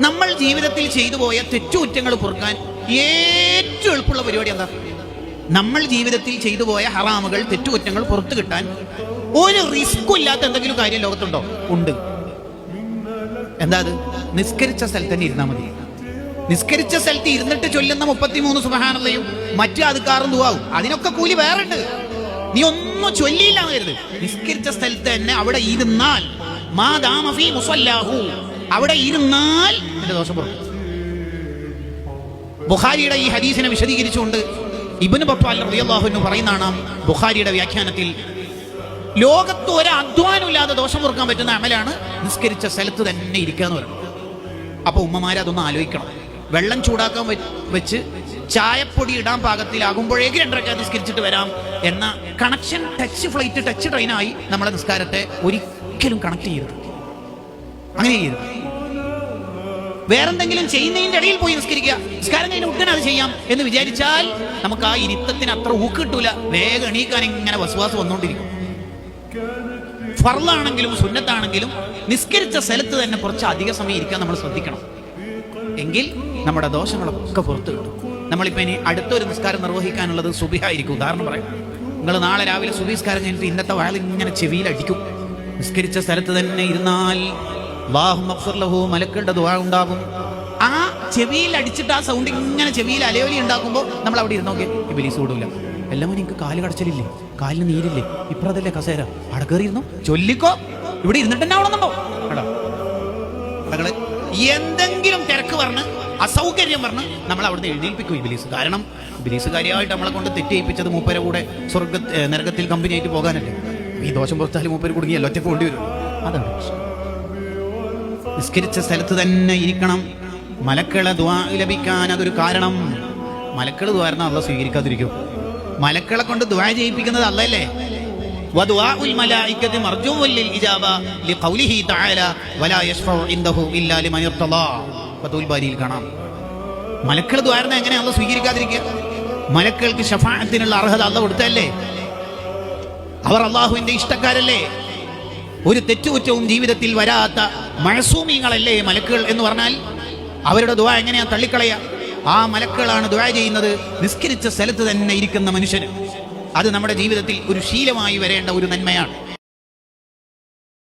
നമ്മൾ ജീവിതത്തിൽ ചെയ്തു പോയ തെറ്റുകുറ്റങ്ങൾ പൊറുക്കാൻ ഏറ്റവും എളുപ്പമുള്ള പരിപാടി എന്താ? നമ്മൾ ജീവിതത്തിൽ ചെയ്തു പോയ ഹറാമുകൾ തെറ്റുകുറ്റങ്ങൾ പുറത്തു കിട്ടാൻ ഒരു റിസ്ക്കും ഇല്ലാത്ത എന്തെങ്കിലും കാര്യം ലോകത്തുണ്ടോ? ഉണ്ട്. എന്താ അത്? നിസ്കരിച്ച സ്ഥലത്ത് തന്നെ ഇരുന്നാൽ മതി. നിസ്കരിച്ച സ്ഥലത്ത് ഇരുന്നിട്ട് ചൊല്ലുന്ന മുപ്പത്തിമൂന്ന് സുബഹാനതയും മറ്റു അതുക്കാറും തൂവാകും അതിനൊക്കെ കൂലി വേറെ ഉണ്ട് നീ ഒന്നും ചൊല്ലിയില്ല കരുത്. നിസ്കരിച്ച സ്ഥലത്ത് തന്നെ അവിടെ ഇരുന്നാൽ മാ ദാമഫി മുസല്ലാഹു. അവിടെ ഇരുന്നാൽ എന്റെ ദോഷം പുറത്തു ബുഖാരിയുടെ ഈ ഹദീസിനെ വിശദീകരിച്ചുകൊണ്ട് ഇബിന് ബഫാൽ റളിയല്ലാഹു അൻഹു പറയുന്നതാണ് ബുഖാരിയുടെ വ്യാഖ്യാനത്തിൽ ലോകത്ത് ഒരു അധ്വാനമില്ലാതെ ദോഷം പൊറുക്കാൻ പറ്റുന്ന അമലാണ് നിസ്കരിച്ച സ്ഥലത്ത് തന്നെ ഇരിക്കുക എന്ന് പറയുന്നത്. അപ്പൊ ഉമ്മമാരെ അതൊന്ന് ആലോചിക്കണം. വെള്ളം ചൂടാക്കാൻ വെച്ച് ചായപ്പൊടി ഇടാൻ പാകത്തിലാകുമ്പോഴേക്ക് രണ്ടരക്ക നിസ്കരിച്ചിട്ട് വരാം എന്ന കണക്ഷൻ ടച്ച് ഫ്ലൈറ്റ് ടച്ച് ട്രെയിനായി നമ്മളെ നിസ്കാരത്തെ ഒരിക്കലും കണക്ട് ചെയ്യരുത്. അങ്ങനെ ചെയ്യരുത് വേറെന്തെങ്കിലും ചെയ്യുന്നതിന്റെ ഇടയിൽ പോയി നിസ്കരിക്കുക. നിസ്കാരം കഴിഞ്ഞ ഉടനെ അത് ചെയ്യാം എന്ന് വിചാരിച്ചാൽ നമുക്ക് ആ ഇരുത്തത്തിന് അത്ര ഊക്ക് കിട്ടൂല. വേഗം എണീക്കാൻ ഇങ്ങനെ വസവാസം വന്നുകൊണ്ടിരിക്കും. ഫർലാണെങ്കിലും സുന്നത്താണെങ്കിലും നിസ്കരിച്ച സ്ഥലത്ത് തന്നെ കുറച്ച് അധിക സമയം ഇരിക്കാൻ നമ്മൾ ശ്രദ്ധിക്കണം. എങ്കിൽ നമ്മുടെ ദോഷങ്ങളൊക്കെ പുറത്തു കിട്ടും. നമ്മളിപ്പോൾ ഇനി അടുത്തൊരു നിസ്കാരം നിർവഹിക്കാനുള്ളത് സുബിഹായിരിക്കും. ഉദാഹരണം പറയാം. നിങ്ങൾ നാളെ രാവിലെ സുബിസ്കാരം കഴിഞ്ഞിട്ട് ഇന്നത്തെ വയൽ ഇങ്ങനെ ചെവിയിൽ അടിക്കും. നിസ്കരിച്ച സ്ഥലത്ത് തന്നെ ഇരുന്നാൽ മലക്കളുടെ ദുവാ ഉണ്ടാകും. ആ ചെവിയിൽ അടിച്ചിട്ട് ആ സൗണ്ട് ഇങ്ങനെ ചെവിയിൽ അലയോലി ഉണ്ടാക്കുമ്പോൾ നമ്മൾ അവിടെ ഇരുന്നോക്കെ ഇബിലീസ് ഓടൂല എല്ലാം എനിക്ക് കാൽ കടച്ചിലില്ലേ? കാലിന് നീരില്ലേ? ഇപ്പുറത്തല്ലേ കസേര? അവിടെ കയറിയിരുന്നു ചൊല്ലിക്കോ. ഇവിടെ ഇരുന്നിട്ട് തന്നെ ആവണമെന്നുണ്ടോ എന്തെങ്കിലും തിരക്ക് പറഞ്ഞ് അസൗകര്യം പറഞ്ഞ് നമ്മൾ അവിടുന്ന് എഴുന്നേൽപ്പിക്കും ഇബിലീസ്. കാരണം ഇബിലീസ് കാര്യമായിട്ട് നമ്മളെ കൊണ്ട് തെറ്റേൽപ്പിച്ചത് മൂപ്പരെ കൂടെ സ്വർഗ നരകത്തിൽ കമ്പനി ആയിട്ട് പോകാനല്ലേ? ഈ ദോഷം പുറത്താലും മൂപ്പര് കുടുങ്ങിയല്ലോ? ഒറ്റ പോകേണ്ടി വരും. അതാണ്. നിസ്കരിച്ച സ്ഥലത്ത് തന്നെ ഇരിക്കണം. മലക്കളെ ദ്വാ ലഭിക്കാൻ അതൊരു കാരണം. മലക്കൾ ദ്വാരണം അള്ള സ്വീകരിക്കാതിരിക്കും. മലക്കളെ കൊണ്ട് ദ്വാ ചെയ്യിപ്പിക്കുന്നത് അല്ലല്ലേ കാണാം. മലക്കൾ ദ്വാരണ എങ്ങനെ അള്ള സ്വീകരിക്കാതിരിക്കുക? മലക്കൾക്ക് ഷഫാത്തിനുള്ള അർഹത അള്ള കൊടുത്തല്ലേ അവർ അള്ളാഹുവിന്റെ ഇഷ്ടക്കാരല്ലേ? ഒരു തെറ്റുകുറ്റവും ജീവിതത്തിൽ വരാത്ത മഴസൂമിങ്ങളല്ലേ മലക്കുകൾ എന്ന് പറഞ്ഞാൽ അവരുടെ ദുആ എങ്ങനെയാ തള്ളിക്കളയ? ആ മലക്കുകളാണ് ദുആ ചെയ്യുന്നത്. നിസ്കരിച്ച സ്ഥലത്ത് തന്നെ ഇരിക്കുന്ന മനുഷ്യന്. അത് നമ്മുടെ ജീവിതത്തിൽ ഒരു ശീലമായി വരേണ്ട ഒരു നന്മയാണ്.